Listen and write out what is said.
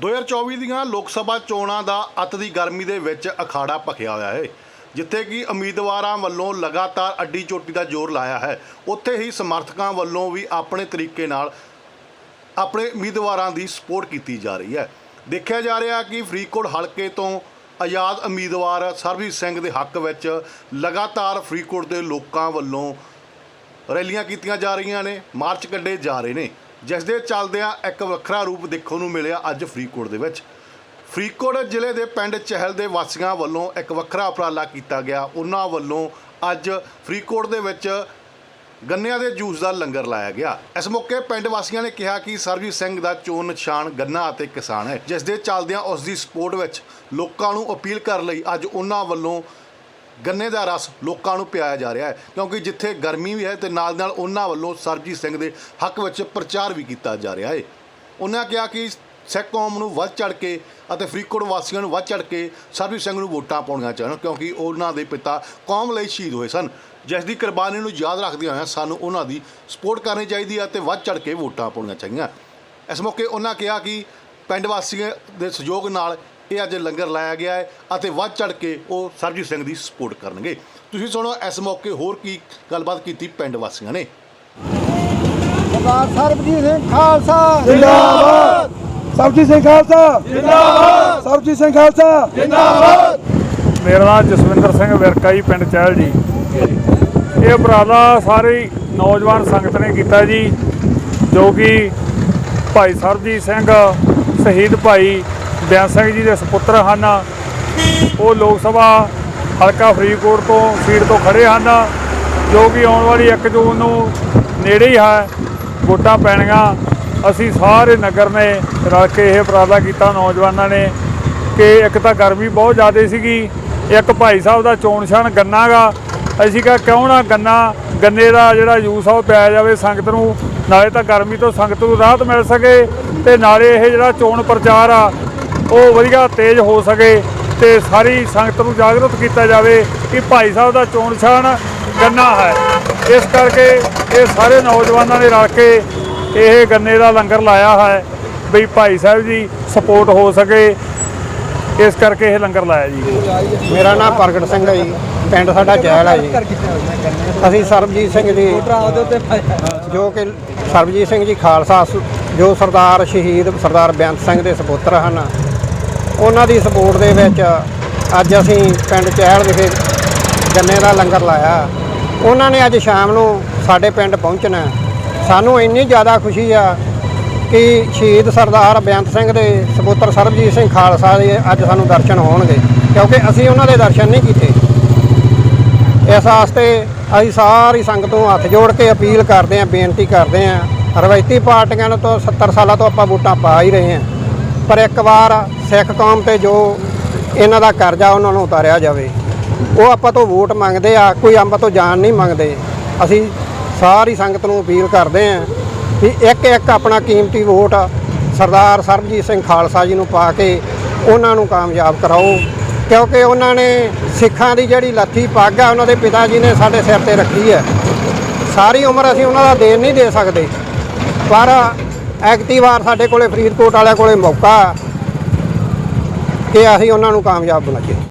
2024 ਦੀਆਂ ਲੋਕ ਸਭਾ ਚੋਣਾਂ ਦਾ ਅੱਤ ਦੀ ਗਰਮੀ ਦੇ ਵਿੱਚ ਅਖਾੜਾ ਭਖਿਆ ਹੋਇਆ ਹੈ ਜਿੱਥੇ ਕਿ ਉਮੀਦਵਾਰਾਂ ਵੱਲੋਂ ਲਗਾਤਾਰ ਅੱਡੀ ਚੋਟੀ ਦਾ ਜ਼ੋਰ ਲਾਇਆ ਹੈ। ਉੱਥੇ ਹੀ ਸਮਰਥਕਾਂ ਵੱਲੋਂ ਵੀ ਆਪਣੇ ਤਰੀਕੇ ਨਾਲ ਆਪਣੇ ਉਮੀਦਵਾਰਾਂ ਦੀ ਸਪੋਰਟ ਕੀਤੀ ਜਾ ਰਹੀ ਹੈ। ਦੇਖਿਆ ਜਾ ਰਿਹਾ ਕਿ ਫਰੀਦਕੋਟ ਹਲਕੇ ਤੋਂ ਆਜ਼ਾਦ ਉਮੀਦਵਾਰ ਸਰਬਜੀਤ ਸਿੰਘ ਦੇ ਹੱਕ ਵਿੱਚ ਲਗਾਤਾਰ ਫਰੀਦਕੋਟ ਦੇ ਲੋਕਾਂ ਵੱਲੋਂ ਰੈਲੀਆਂ ਕੀਤੀਆਂ ਜਾ ਰਹੀਆਂ ਨੇ, ਮਾਰਚ ਕੱਢੇ ਜਾ ਰਹੇ ਨੇ। ਜਿਸ ਦੇ ਚੱਲਦਿਆਂ ਇੱਕ ਵੱਖਰਾ ਰੂਪ ਦੇਖਣ ਨੂੰ ਮਿਲਿਆ ਅੱਜ ਫਰੀਦਕੋਟ ਦੇ ਵਿੱਚ। ਫਰੀਦਕੋਟ ਜ਼ਿਲ੍ਹੇ ਦੇ ਪਿੰਡ ਚਹਿਲ ਦੇ ਵਾਸੀਆਂ ਵੱਲੋਂ ਇੱਕ ਵੱਖਰਾ ਉਪਰਾਲਾ ਕੀਤਾ ਗਿਆ। ਉਹਨਾਂ ਵੱਲੋਂ ਅੱਜ ਫਰੀਦਕੋਟ ਦੇ ਵਿੱਚ ਗੰਨਿਆਂ ਦੇ ਜੂਸ ਦਾ ਲੰਗਰ ਲਾਇਆ ਗਿਆ। ਇਸ ਮੌਕੇ ਪਿੰਡ ਵਾਸੀਆਂ ਨੇ ਕਿਹਾ ਕਿ ਸਰਬਜੀਤ ਸਿੰਘ ਦਾ ਚੋਣ ਨਿਸ਼ਾਨ ਗੰਨਾ ਅਤੇ ਕਿਸਾਨ ਹੈ। ਜਿਸ ਦੇ ਚੱਲਦਿਆਂ ਉਸ ਦੀ ਸਪੋਰਟ ਵਿੱਚ ਲੋਕਾਂ ਨੂੰ ਅਪੀਲ ਕਰਨ ਲਈ ਅੱਜ ਉਹਨਾਂ ਵੱਲੋਂ ਗੰਨੇ ਦਾ ਰਸ ਲੋਕਾਂ ਨੂੰ ਪਿਆਇਆ ਜਾ ਰਿਹਾ ਹੈ, ਕਿਉਂਕਿ ਜਿੱਥੇ ਗਰਮੀ ਵੀ ਹੈ ਤੇ ਨਾਲ ਨਾਲ ਉਹਨਾਂ ਵੱਲੋਂ ਸਰਬਜੀਤ ਸਿੰਘ ਦੇ ਹੱਕ ਵਿੱਚ ਪ੍ਰਚਾਰ ਵੀ ਕੀਤਾ ਜਾ ਰਿਹਾ ਹੈ। ਉਹਨਾਂ ਕਿਹਾ ਕਿ ਸਿੱਖ ਕੌਮ ਨੂੰ ਵੱਧ ਚੜ ਕੇ ਅਤੇ ਫਰੀਦਕੋਟ ਵਾਸੀਆਂ ਨੂੰ ਵੱਧ ਚੜ ਕੇ ਸਰਬਜੀਤ ਸਿੰਘ ਨੂੰ ਵੋਟਾਂ ਪਾਉਣੀਆਂ ਚਾਹੀਦੀਆਂ ਕਿਉਂਕਿ ਉਹਨਾਂ ਦੇ ਪਿਤਾ ਕੌਮ ਲਈ ਸ਼ਹੀਦ ਹੋਏ ਸਨ। ਜਿਸ ਦੀ ਕੁਰਬਾਨੀ ਨੂੰ ਯਾਦ ਰੱਖਦਿਆਂ ਹੋਇਆਂ ਸਾਨੂੰ ਉਹਨਾਂ ਦੀ ਸਪੋਰਟ ਕਰਨੀ ਚਾਹੀਦੀ ਹੈ ਅਤੇ ਵੱਧ ਚੜ ਕੇ ਵੋਟਾਂ ਪਾਉਣੀਆਂ ਚਾਹੀਦੀਆਂ ਇਸ ਮੌਕੇ ਉਹਨਾਂ ਕਿਹਾ ਕਿ ਪਿੰਡ ਵਾਸੀਆਂ ਦੇ ਸਹਿਯੋਗ ਨਾਲ ਇਹ ਅੱਜ ਲੰਗਰ ਲਾਇਆ ਗਿਆ ਹੈ ਅਤੇ ਵੱਧ ਚੜ ਕੇ ਉਹ ਸਰਬਜੀਤ ਸਿੰਘ ਦੀ ਸਪੋਰਟ ਕਰਨਗੇ। ਤੁਸੀਂ ਸੁਣੋ ਇਸ ਮੌਕੇ ਹੋਰ ਕੀ ਗੱਲਬਾਤ ਕੀਤੀ ਪਿੰਡ ਵਾਸੀਆਂ ਨੇ। ਸਰਦਾਰ ਸਰਬਜੀਤ ਸਿੰਘ ਖਾਲਸਾ। ਜਿੰਦਾਬਾਦ। ਸਰਬਜੀਤ ਸਿੰਘ ਖਾਲਸਾ। ਜਿੰਦਾਬਾਦ। ਸਰਬਜੀਤ ਸਿੰਘ ਖਾਲਸਾ। ਮੇਰਾ ਨਾਮ ਜਸਵਿੰਦਰ ਸਿੰਘ ਵਿਰਕਾ ਜੀ ਪਿੰਡ ਚਹਿਲ ਜੀ। ਇਹ ਉਪਰਾਲਾ ਸਾਰੀ ਨੌਜਵਾਨ ਸੰਗਤ ਨੇ ਕੀਤਾ ਜੀ ਜੋ ਕਿ ਭਾਈ ਸਰਬਜੀਤ ਸਿੰਘ ਸ਼ਹੀਦ ਭਾਈ ਬਿਆਨ ਸਿੰਘ ਜੀ ਦੇ ਸੁਪੁੱਤਰ ਹਨ। ਉਹ ਲੋਕ ਸਭਾ ਹਲਕਾ ਫਰੀਦਕੋਟ ਤੋਂ ਸੀਟ ਤੋਂ ਖੜੇ ਹਨ, ਜੋ ਕਿ ਆਉਣ ਵਾਲੀ 1 ਜੂਨ ਨੂੰ ਨੇੜੇ ਹੀ ਹੈ। ਵੋਟਾਂ ਪੈਣੀਆਂ ਅਸੀਂ ਸਾਰੇ ਨਗਰ ਨੇ ਰਲ ਕੇ ਇਹ ਉਪਰਾਲਾ ਕੀਤਾ। ਨੌਜਵਾਨਾਂ ਨੇ ਕਿ ਇੱਕ ਤਾਂ ਗਰਮੀ ਬਹੁਤ ਜ਼ਿਆਦਾ ਸੀਗੀ। ਇੱਕ ਭਾਈ ਸਾਹਿਬ ਦਾ ਚੋਣ ਨਿਸ਼ਾਨ ਗੰਨਾ ਗਾ। ਅਸੀਂ ਕਿਹਾ, ਕਿਉਂ ਨਾ ਗੰਨਾ? ਗੰਨੇ ਦਾ ਜਿਹੜਾ ਯੂਸ ਆ ਉਹ ਪਿਆ ਜਾਵੇ ਸੰਗਤ ਨੂੰ। ਨਾਲੇ ਤਾਂ ਗਰਮੀ ਤੋਂ ਸੰਗਤ ਨੂੰ ਰਾਹਤ ਮਿਲ ਸਕੇ ਤੇ ਨਾਲੇ ਇਹ ਜਿਹੜਾ ਚੋਣ ਪ੍ਰਚਾਰ ਆ ਉਹ ਵਧੀਆ ਤੇਜ਼ ਹੋ ਸਕੇ ਤੇ ਸਾਰੀ ਸੰਗਤ ਨੂੰ ਜਾਗਰੂਕ ਕੀਤਾ ਜਾਵੇ ਕਿ ਭਾਈ ਸਾਹਿਬ ਦਾ ਚੋਣ ਨਿਸ਼ਾਨ ਗੰਨਾ ਹੈ। ਇਸ ਕਰਕੇ ਇਹ ਸਾਰੇ ਨੌਜਵਾਨਾਂ ਨੇ ਰਲ ਕੇ ਇਹ ਗੰਨੇ ਦਾ ਲੰਗਰ ਲਾਇਆ ਹੈ ਵੀ ਭਾਈ ਸਾਹਿਬ ਜੀ ਸਪੋਰਟ ਹੋ ਸਕੇ। ਇਸ ਕਰਕੇ ਇਹ ਲੰਗਰ ਲਾਇਆ ਜੀ। ਮੇਰਾ ਨਾਮ ਪ੍ਰਗਟ ਸਿੰਘ ਹੈ ਜੀ। ਪਿੰਡ ਸਾਡਾ ਜੈਲ ਹੈ ਜੀ। ਅਸੀਂ ਸਰਬਜੀਤ ਸਿੰਘ ਜੀ। ਜੋ ਕਿ ਸਰਬਜੀਤ ਸਿੰਘ ਜੀ ਖਾਲਸਾ ਜੋ ਸਰਦਾਰ ਸ਼ਹੀਦ ਸਰਦਾਰ ਬੇਅੰਤ ਸਿੰਘ ਦੇ ਸਪੁੱਤਰ ਹਨ। ਉਹਨਾਂ ਦੀ ਸਪੋਰਟ ਦੇ ਵਿੱਚ ਅੱਜ ਅਸੀਂ ਪਿੰਡ ਚਹਿਲ ਵਿਖੇ ਗੰਨੇ ਦਾ ਲੰਗਰ ਲਾਇਆ। ਉਹਨਾਂ ਨੇ ਅੱਜ ਸ਼ਾਮ ਨੂੰ ਸਾਡੇ ਪਿੰਡ ਪਹੁੰਚਣਾ ਸਾਨੂੰ ਇੰਨੀ ਜ਼ਿਆਦਾ ਖੁਸ਼ੀ ਆ ਕਿ ਸ਼ਹੀਦ ਸਰਦਾਰ ਬੇਅੰਤ ਸਿੰਘ ਦੇ ਸਪੁੱਤਰ ਸਰਬਜੀਤ ਸਿੰਘ ਖਾਲਸਾ ਦੇ ਅੱਜ ਸਾਨੂੰ ਦਰਸ਼ਨ ਹੋਣਗੇ, ਕਿਉਂਕਿ ਅਸੀਂ ਉਹਨਾਂ ਦੇ ਦਰਸ਼ਨ ਨਹੀਂ ਕੀਤੇ। ਇਸ ਵਾਸਤੇ ਅਸੀਂ ਸਾਰੀ ਸੰਗਤ ਨੂੰ ਹੱਥ ਜੋੜ ਕੇ ਅਪੀਲ ਕਰਦੇ ਹਾਂ, ਬੇਨਤੀ ਕਰਦੇ ਹਾਂ, ਰਵਾਇਤੀ ਪਾਰਟੀਆਂ ਨੂੰ ਤਾਂ 70 ਸਾਲਾਂ ਤੋਂ ਆਪਾਂ ਵੋਟਾਂ ਪਾ ਹੀ ਰਹੇ ਹਾਂ। ਪਰ ਇੱਕ ਵਾਰ ਸਿੱਖ ਕੌਮ ਤੇ ਜੋ ਇਹਨਾਂ ਦਾ ਕਰਜ਼ਾ ਉਹਨਾਂ ਨੂੰ ਉਤਾਰਿਆ ਜਾਵੇ, ਉਹ ਆਪਾਂ ਤੋਂ ਵੋਟ ਮੰਗਦੇ ਆ, ਕੋਈ ਆਪਾਂ ਤੋਂ ਜਾਨ ਨਹੀਂ ਮੰਗਦੇ। ਅਸੀਂ ਸਾਰੀ ਸੰਗਤ ਨੂੰ ਅਪੀਲ ਕਰਦੇ ਹਾਂ ਵੀ ਇੱਕ ਇੱਕ ਆਪਣਾ ਕੀਮਤੀ ਵੋਟ ਸਰਦਾਰ ਸਰਬਜੀਤ ਸਿੰਘ ਖਾਲਸਾ ਜੀ ਨੂੰ ਪਾ ਕੇ ਉਹਨਾਂ ਨੂੰ ਕਾਮਯਾਬ ਕਰਾਓ, ਕਿਉਂਕਿ ਉਹਨਾਂ ਨੇ ਸਿੱਖਾਂ ਦੀ ਜਿਹੜੀ ਲੱਥੀ ਪੱਗ ਆ, ਉਹਨਾਂ ਦੇ ਪਿਤਾ ਜੀ ਨੇ ਸਾਡੇ ਸਿਰ ਤੇ ਰੱਖੀ ਹੈ। ਸਾਰੀ ਉਮਰ ਅਸੀਂ ਉਹਨਾਂ ਦਾ ਦੇਣ ਨਹੀਂ ਦੇ ਸਕਦੇ। ਪਰ ਐਕਤੀ ਵਾਰ ਸਾਡੇ ਕੋਲੇ ਫਰੀਦਕੋਟ ਵਾਲਿਆਂ ਕੋਲੇ ਮੌਕਾ ਕਿ ਅਸੀਂ ਉਹਨਾਂ ਨੂੰ ਕਾਮਯਾਬ ਬਣਾਈਏ।